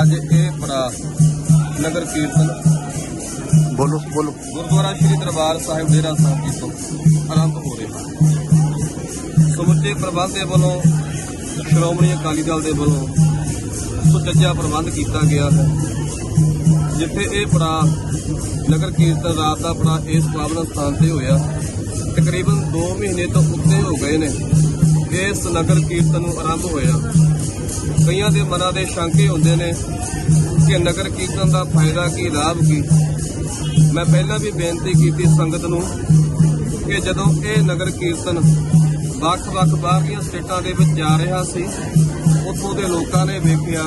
ਅੱਜ ਇਹ ਬੜਾ ਨਗਰ ਕੀਰਤਨ ਬੋਲੋ ਬੋਲੋ ਗੁਰਦੁਆਰਾ ਸ੍ਰੀ ਦਰਬਾਰ ਸਾਹਿਬ ਡੇਰਾ ਸਾਹਿਬ ਜੀ ਤੋਂ ਆਰੰਭ ਹੋ ਰਿਹਾ ਸਮੁੱਚੇ ਪ੍ਰਬੰਧ ਦੇ ਵੱਲੋਂ ਸ਼੍ਰੋਮਣੀ ਅਕਾਲੀ ਦਲ ਦੇ ਵੱਲੋਂ ਸੁਚੱਜਾ ਪ੍ਰਬੰਧ ਕੀਤਾ ਗਿਆ ਹੈ ਜਿੱਥੇ ਇਹ ਬੜਾ ਨਗਰ ਕੀਰਤਨ ਰਾਤ ਦਾ ਬੜਾ ਇਸ ਪਾਵਨ ਸਥਾਨ ਤੇ ਹੋਇਆ ਤਕਰੀਬਨ 2 ਮਹੀਨੇ ਤੋਂ ਉੱਤੇ ਹੋ ਗਏ ਨੇ ਇਸ ਨਗਰ ਕੀਰਤਨ ਨੂੰ ਆਰੰਭ ਹੋਇਆ ਕਈਆਂ ਦੇ ਮਨਾਂ ਦੇ ਸ਼ੰਕੇ ਹੁੰਦੇ ਨੇ ਕਿ ਨਗਰ ਕੀਰਤਨ ਦਾ ਫਾਇਦਾ ਕੀ, ਲਾਭ ਕੀ? ਮੈਂ ਪਹਿਲਾਂ ਵੀ ਬੇਨਤੀ ਕੀਤੀ ਸੰਗਤ ਨੂੰ ਕਿ ਜਦੋਂ ਇਹ ਨਗਰ ਕੀਰਤਨ ਵੱਖ-ਵੱਖ ਬਾਹਰਲੀਆਂ ਸਟੇਟਾਂ ਦੇ ਵਿੱਚ ਜਾ ਰਿਹਾ ਸੀ, ਉੱਥੋਂ ਦੇ ਲੋਕਾਂ ਨੇ ਵੇਖਿਆ,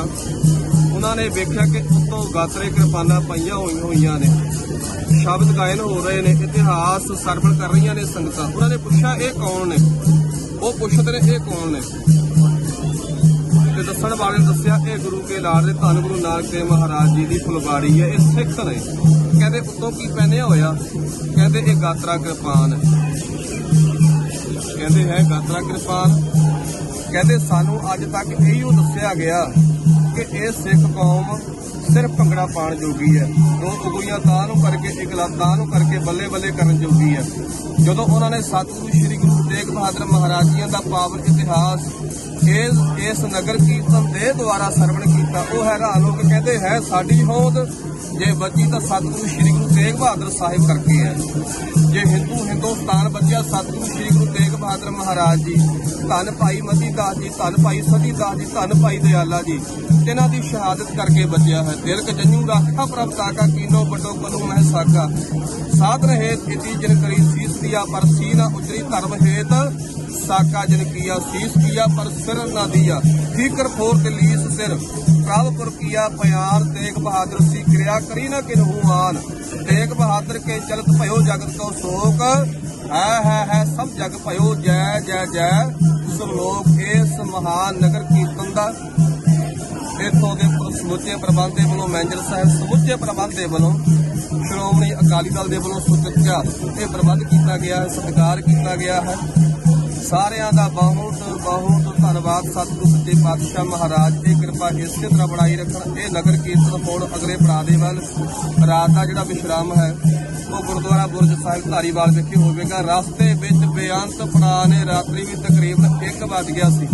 ਉਹਨਾਂ ਨੇ ਵੇਖਿਆ ਕਿ ਉੱਤੋਂ ਗਾਤਰੇ ਕਿਰਪਾਨਾਂ ਪਾਈਆਂ ਹੋਈਆਂ ਹੋਈਆਂ ਨੇ, ਸ਼ਬਦ ਗਾਇਨ ਹੋ ਰਹੇ ਨੇ, ਇਤਿਹਾਸ ਸਰਵਣ ਕਰ ਰਹੀਆਂ ਨੇ ਸੰਗਤਾਂ। ਉਹਨਾਂ ਨੇ ਪੁੱਛਿਆ, ਇਹ ਕੌਣ ਨੇ? ਉਹ ਪੁੱਛਦੇ ਨੇ, ਇਹ ਕੌਣ ਨੇ? ਤੇ ਦੱਸਣ ਵਾਲੇ ਨੇ ਦੱਸਿਆ ਇਹ ਗੁਰੂ ਕੇ ਲਾਲ ਦੇ ਧੰਨ ਗੁਰੂ ਨਾਨਕ ਦੇਵ ਮਹਾਰਾਜ ਜੀ ਦੀ ਫੁਲਵਾੜੀ ਹੈ, ਇਹ ਸਿੱਖ ਨੇ। ਕਹਿੰਦੇ ਉੱਤੋਂ ਕੀ ਪਹਿਨਿਆ ਹੋਇਆ? ਕਹਿੰਦੇ, ਇਹ ਗਾਤਰਾ ਕਿਰਪਾਨ ਕਹਿੰਦੇ, ਹੈ, ਗਾਤਰਾ ਕਿਰਪਾਨ? ਕਹਿੰਦੇ, ਸਾਨੂੰ ਅੱਜ ਤੱਕ ਇਹੀ ਦੱਸਿਆ ਗਿਆ ਕਿ ਇਹ ਸਿੱਖ ਕੌਮ ਸਿਰਫ ਭੰਗੜਾ ਪਾਣ ਜੋਗੀ ਹੈ। ਦੋ ਉਗਲੀਆਂ ਤਾਂ ਨੂੰ ਕਰਕੇ, ਇੱਕ ਲੱਤ ਤਾਂ ਨੂੰ ਕਰਕੇ ਬੱਲੇ ਬੱਲੇ ਕਰਨ ਜੋਗੀ ਹੈ। ਜਦੋਂ ਉਹਨਾਂ ਨੇ ਸਤਿਗੁਰੂ ਸ੍ਰੀ ਗੁਰੂ ਤੇਗ ਬਹਾਦਰ ਮਹਾਰਾਜ ਜੀ ਦਾ ਪਾਵਨ ਇਤਿਹਾਸ ਇਸ ਇਸ ਨਗਰ ਕੀਰਤਨ ਦੇ ਦੁਆਰਾ ਸਰਵਣ ਕੀਤਾ, ਉਹ ਹੈਰਾਨ ਹੋ ਕੇ ਕਹਿੰਦੇ, ਹੈ ਸਾਡੀ ਹੋਂਦ। ਜੇ ਬੱਚੀ ਤਾਂ ਸਤਿਗੁਰੂ ਸ੍ਰੀ ਗੁਰੂ ਤੇਗ ਬਹਾਦਰ ਸਾਹਿਬ ਕਰਕੇ ਹੈ ਜੇ ਹਿੰਦੂ ਹਿੰਦੁਸਤਾਨ ਬੱਚਿਆ ਸਤਿਗੁਰੂ ਸ੍ਰੀ ਗੁਰੂ ਤੇਗ ਬਹਾਦਰ ਮਹਾਰਾਜ ਜੀ, ਧੰਨ ਭਾਈ ਮਤੀ ਦਾਸ ਜੀ, ਧੰਨ ਭਾਈ ਸਤੀ ਦਾਸ ਜੀ, ਧੰਨ ਭਾਈ ਦਿਆਲਾ ਜੀ ਇਹਨਾਂ ਦੀ ਸ਼ਹਾਦਤ ਕਰਕੇ ਬਚਿਆ ਹੈ ਦਿਲ ਕਜਨੂ ਰਾਖਾ ਪ੍ਰਭ ਤਾਕਾ ਕੀਨੋ ਵੱਡੋ ਕਨੂ ਮਹਿ ਸਾਕਾ ਸਾਧ ਰਹੇ ਇਤੀ ਜਿਨ ਕਰੀ ਸੀਸ ਦਿਆ ਪਰ ਸੀ ਨਾ ਉਜਰੀ ਧਰਮ ਹੇਤ ਸਾਕਾ ਜਨ ਕੀਆ, ਸੀਸ ਕੀਆ, ਪਰ ਸਿਰ ਨਾ ਦਿਆ। ਠੀਕਰ ਫੋਰ ਤੇ ਲੀਸ ਸਿਰ। ਪ੍ਰਭਪੁਰ ਕੀਆ, ਪਿਆਰ ਤੇਗ ਬਹਾਦਰ ਸੀ, ਕਿਰਿਆ ਕਰੀ ਨਾ ਕਿਨਹੂ ਆਨ ਤੇਗ ਬਹਾਦਰ ਕੇ ਚਲਤ ਭਇਓ ਜਗਤ ਕੋ ਸ਼ੋਕ। ਹੈ ਹੈ ਹੈ, ਸਭ ਜਗ ਭਇਓ, ਜੈ ਜੈ ਜੈ। ਸੁਲੋਕ ਇਸ ਮਹਾਨ ਨਗਰ ਕੀਰਤਨ ਦਾ। ਇਥੋਂ ਦੇ ਸਮੁੱਚੇ ਪ੍ਰਬੰਧ ਦੇ ਵੱਲੋਂ, ਮੈਨੇਜਰ ਸਾਹਿਬ ਸਮੁੱਚੇ ਪ੍ਰਬੰਧ ਦੇ ਵੱਲੋਂ, ਸ਼੍ਰੋਮਣੀ ਅਕਾਲੀ ਦਲ ਦੇ ਵੱਲੋਂ ਸੁਚੱਜਾ ਇਹ ਪ੍ਰਬੰਧ ਕੀਤਾ ਗਿਆ ਹੈ, ਸਤਿਕਾਰ ਕੀਤਾ ਗਿਆ ਹੈ। ਸਾਰਿਆਂ ਦਾ ਬਹੁਤ ਬਹੁਤ ਧੰਨਵਾਦ ਸਤਿਗੁਰੂ ਸੱਚੇ ਪਾਤਸ਼ਾਹ ਮਹਾਰਾਜ ਦੀ। ਕਿਰਪਾ ਇਸੇ ਤਰ੍ਹਾਂ ਬਣਾਈ ਰੱਖਣ। ਇਹ ਨਗਰ ਕੀਰਤਨ ਹੁਣ ਅਗਲੇ ਪੜਾਅ ਦੇ ਵੱਲ। ਰਾਤ ਦਾ ਜਿਹੜਾ ਵਿਸ਼ਰਾਮ ਹੈ, ਉਹ ਗੁਰਦੁਆਰਾ ਬੁਰਜ ਸਾਹਿਬ ਧਾਰੀਵਾਲ ਵਿਖੇ ਹੋਵੇਗਾ। ਰਸਤੇ ਵਿੱਚ ਬੇਅੰਤ ਪੜਾਅ ਨੇ ਰਾਤਰੀ ਵੀ ਤਕਰੀਬਨ 1 ਵੱਜ ਗਿਆ ਸੀ।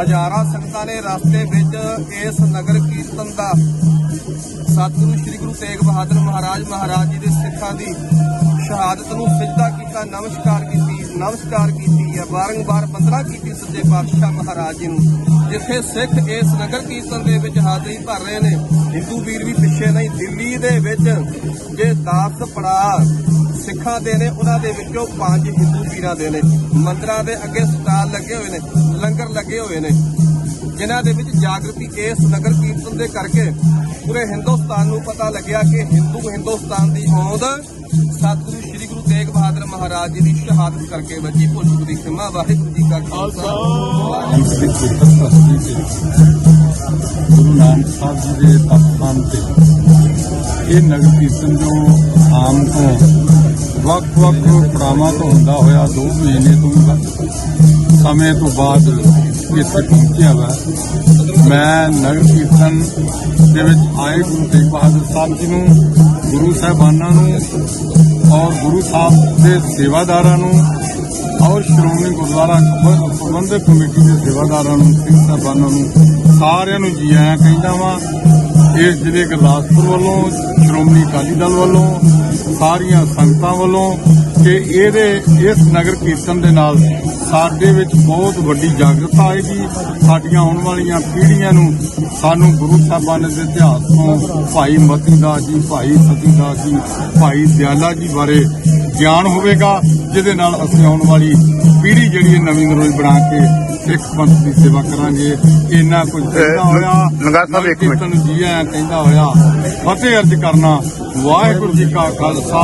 ਹਜ਼ਾਰਾਂ ਸੰਗਤਾਂ ਨੇ ਰਸਤੇ ਵਿੱਚ ਇਸ ਨਗਰ ਕੀਰਤਨ ਦਾ ਸਤਿਗੁਰੂ ਸ੍ਰੀ ਗੁਰੂ ਤੇਗ ਬਹਾਦਰ ਮਹਾਰਾਜ ਮਹਾਰਾਜ ਜੀ ਦੇ ਸਿੱਖਾਂ ਦੀ ਸ਼ਹਾਦਤ ਨੂੰ ਸਿਜਦਾ ਕੀਤਾ, ਨਮਸਕਾਰ ਕੀਤਾ। ਨਮਸਕਾਰ ਕੀਤੀ ਹੈ ਬਾਰੰਬਾਰ ਬੰਦਨਾ ਕੀਤੀ ਸੱਚੇ ਪਾਤਸ਼ਾਹ ਮਹਾਰਾਜ ਜੀ ਨੂੰ, ਜਿੱਥੇ ਸਿੱਖ ਇਸ ਨਗਰ ਕੀਰਤਨ ਦੇ ਵਿੱਚ ਹਾਜ਼ਰੀ ਭਰ ਰਹੇ ਨੇ। ਹਿੰਦੂ ਵੀਰ ਵੀ ਪਿੱਛੇ ਨਹੀਂ, ਦਿੱਲੀ ਦੇ ਵਿੱਚ ਜੇ 10 ਪੜਾ ਸਿੱਖਾਂ ਦੇ ਨੇ, ਉਹਨਾਂ ਦੇ ਵਿੱਚੋਂ ਪੰਜ ਹਿੰਦੂ ਵੀਰਾਂ ਦੇ ਨੇ। ਮੰਦਰਾਂ ਦੇ ਅੱਗੇ ਸਟਾਲ ਲੱਗੇ ਹੋਏ ਨੇ, ਲੰਗਰ ਲੱਗੇ ਹੋਏ ਨੇ। ਜਿਨ੍ਹਾਂ ਦੇ ਵਿੱਚ ਜਾਗਰਤੀ ਇਸ ਨਗਰ ਕੀਰਤਨ ਦੇ ਕਰਕੇ ਪੂਰੇ ਹਿੰਦੁਸਤਾਨ ਨੂੰ ਪਤਾ ਲੱਗਿਆ ਕਿ ਹਿੰਦੂ ਹਿੰਦੁਸਤਾਨ ਦੀ ਹੋਂਦ ਸਤਿਗੁਰੂ ਸ੍ਰੀ ਤੇਗ ਬਹਾਦਰ ਮਹਾਰਾਜ ਜੀ ਦੀ ਸ਼ਹਾਦਤ ਕਰਕੇ ਬੱਚੀ ਭੁੱਲ ਦੀ ਖਿਮਾ ਵਾਹਿਗੁਰੂ ਜੀ ਕਾ ਖਾਲਸਾ। ਗੁਰੂ ਨਾਨਕ ਸਾਹਿਬ ਜੀ ਦੇ ਤਪਾਨ ਤੇ ਇਹ ਨਗਰ ਕੀਰਤਨ ਜੋ ਆਮ ਤੋਂ ਵੱਖ-ਵੱਖ ਪੜਾਵਾਂ ਤੋਂ ਹੁੰਦਾ ਹੋਇਆ 2 ਮਹੀਨੇ ਤੋਂ ਵੀ ਸਮੇਂ ਤੋਂ ਬਾਅਦ ਇੱਥੇ ਪਹੁੰਚਿਆ ਵਾ ਮੈਂ ਨਗਰ ਕੀਰਤਨ ਦੇ ਵਿੱਚ ਆਏ ਗੁਰੂ ਤੇਗ ਬਹਾਦਰ ਸਾਹਿਬ ਜੀ ਨੂੰ, ਗੁਰੂ ਸਾਹਿਬਾਨਾਂ ਨੂੰ ਔਰ ਗੁਰੂ ਸਾਹਿਬ ਦੇ ਸੇਵਾਦਾਰਾਂ ਨੂੰ ਔਰ ਸ਼੍ਰੋਮਣੀ ਗੁਰਦੁਆਰਾ ਪ੍ਰਬੰਧਕ ਕਮੇਟੀ ਦੇ ਸੇਵਾਦਾਰਾਂ ਨੂੰ ਸਿੰਘ ਸਾਹਿਬਾਨਾਂ ਨੂੰ, ਸਾਰਿਆਂ ਨੂੰ ਜੀ ਆਇਆਂ ਕਹਿੰਦਾ ਵਾਂ, ਇਸ ਜ਼ਿਲ੍ਹੇ ਗੁਰਦਾਸਪੁਰ ਵੱਲੋਂ, ਸ਼੍ਰੋਮਣੀ ਅਕਾਲੀ ਦਲ ਵੱਲੋਂ, ਸਾਰੀਆਂ ਸੰਗਤਾਂ ਵੱਲੋਂ ਕਿ ਇਹਦੇ ਇਸ ਨਗਰ ਕੀਰਤਨ ਦੇ ਨਾਲ ਸਾਡੇ ਵਿੱਚ ਬਹੁਤ ਵੱਡੀ ਜਾਗਰਤਾ ਆਏਗੀ। ਸਾਡੀਆਂ ਆਉਣ ਵਾਲੀਆਂ ਪੀੜ੍ਹੀਆਂ ਨੂੰ ਸਾਨੂੰ ਗੁਰੂ ਸਾਹਿਬਾਨ ਦੇ ਇਤਿਹਾਸ ਤੋਂ ਭਾਈ ਮਤੀ ਦਾਸ ਜੀ, ਭਾਈ ਸਤੀ ਦਾਸ ਜੀ, ਭਾਈ ਦਿਆਲਾ ਜੀ ਬਾਰੇ ਗਿਆਨ ਹੋਵੇਗਾ, ਜਿਹਦੇ ਨਾਲ ਅਸੀਂ ਆਉਣ ਵਾਲੀ ਪੀੜ੍ਹੀ ਜਿਹੜੀ ਨਵੀਂ ਨਰੋਈ ਬਣਾ ਕੇ ਸਿੱਖ ਪੰਥ ਦੀ ਸੇਵਾ ਕਰਾਂਗੇ। ਇੰਨਾ ਕੁਝ ਕਹਿੰਦਾ ਹੋਇਆ ਲੰਗਰ ਸਾਹਿਬ ਇੱਕ ਮਿੰਟ। ਕੀਰਤਨ ਜੀ ਆਇਆਂ ਕਹਿੰਦਾ ਹੋਇਆ ਫਤਿਹ ਅਰਜ ਕਰਨਾ ਵਾਹਿਗੁਰੂ ਜੀ ਕਾ ਖਾਲਸਾ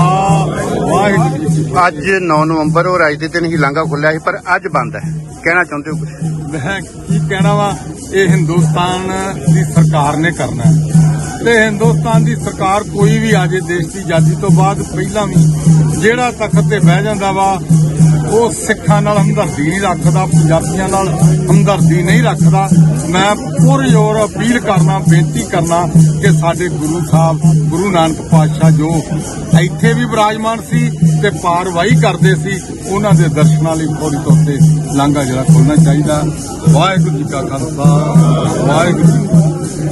ਵਾਹਿਗੁਰੂ ਜੀ ਕੀ ਫਤਿਹ। ਅੱਜ 9 ਨਵੰਬਰ ਔਰ ਅੱਜ ਦੇ ਦਿਨ ਹੀ ਲਾਂਘਾ ਖੁੱਲਿਆ ਸੀ ਪਰ ਅੱਜ ਬੰਦ ਹੈ। ਕਹਿਣਾ ਚਾਹੁੰਦੇ ਹੋ ਕੁਝ ਮੈਂ ਕੀ ਕਹਿਣਾ ਵਾ ਇਹ ਹਿੰਦੁਸਤਾਨ ਦੀ ਸਰਕਾਰ ਨੇ ਕਰਨਾ ਹੈ। ਤੇ ਹਿੰਦੁਸਤਾਨ ਦੀ ਸਰਕਾਰ ਕੋਈ ਵੀ ਆ ਜੇ ਦੇਸ਼ ਦੀ ਆਜ਼ਾਦੀ ਤੋਂ ਬਾਅਦ ਪਹਿਲਾਂ ਵੀ ਜਿਹੜਾ ਤਖਤ ਤੇ ਬਹਿ ਜਾਂਦਾ ਵਾ ਉਹ ਸਿੱਖਾਂ ਨਾਲ ਹਮਦਰਦੀ ਨਹੀਂ ਰੱਖਦਾ, ਪੰਜਾਬੀਆਂ ਨਾਲ ਹਮਦਰਦੀ ਨਹੀਂ ਰੱਖਦਾ। ਮੈਂ ਪੁਰਜ਼ੋਰ ਅਪੀਲ ਕਰਨਾ, ਬੇਨਤੀ ਕਰਨਾ ਕਿ ਸਾਡੇ ਗੁਰੂ ਸਾਹਿਬ, ਗੁਰੂ ਨਾਨਕ ਪਾਤਸ਼ਾਹ ਜੋ ਇੱਥੇ ਵੀ ਵਿਰਾਜਮਾਨ ਸੀ ਤੇ ਪਾਰਵਾਈ ਕਰਦੇ ਸੀ, ਉਹਨਾਂ ਦੇ ਦਰਸ਼ਨਾਂ ਲਈ ਫੌਰੀ ਤੌਰ ਤੇ ਲਾਂਘਾ ਜਿਹੜਾ ਖੋਲਣਾ ਚਾਹੀਦਾ। ਵਾਹਿਗੁਰੂ ਜੀ ਕਾ ਖਾਲਸਾ, ਵਾਹਿਗੁਰੂ ਜੀ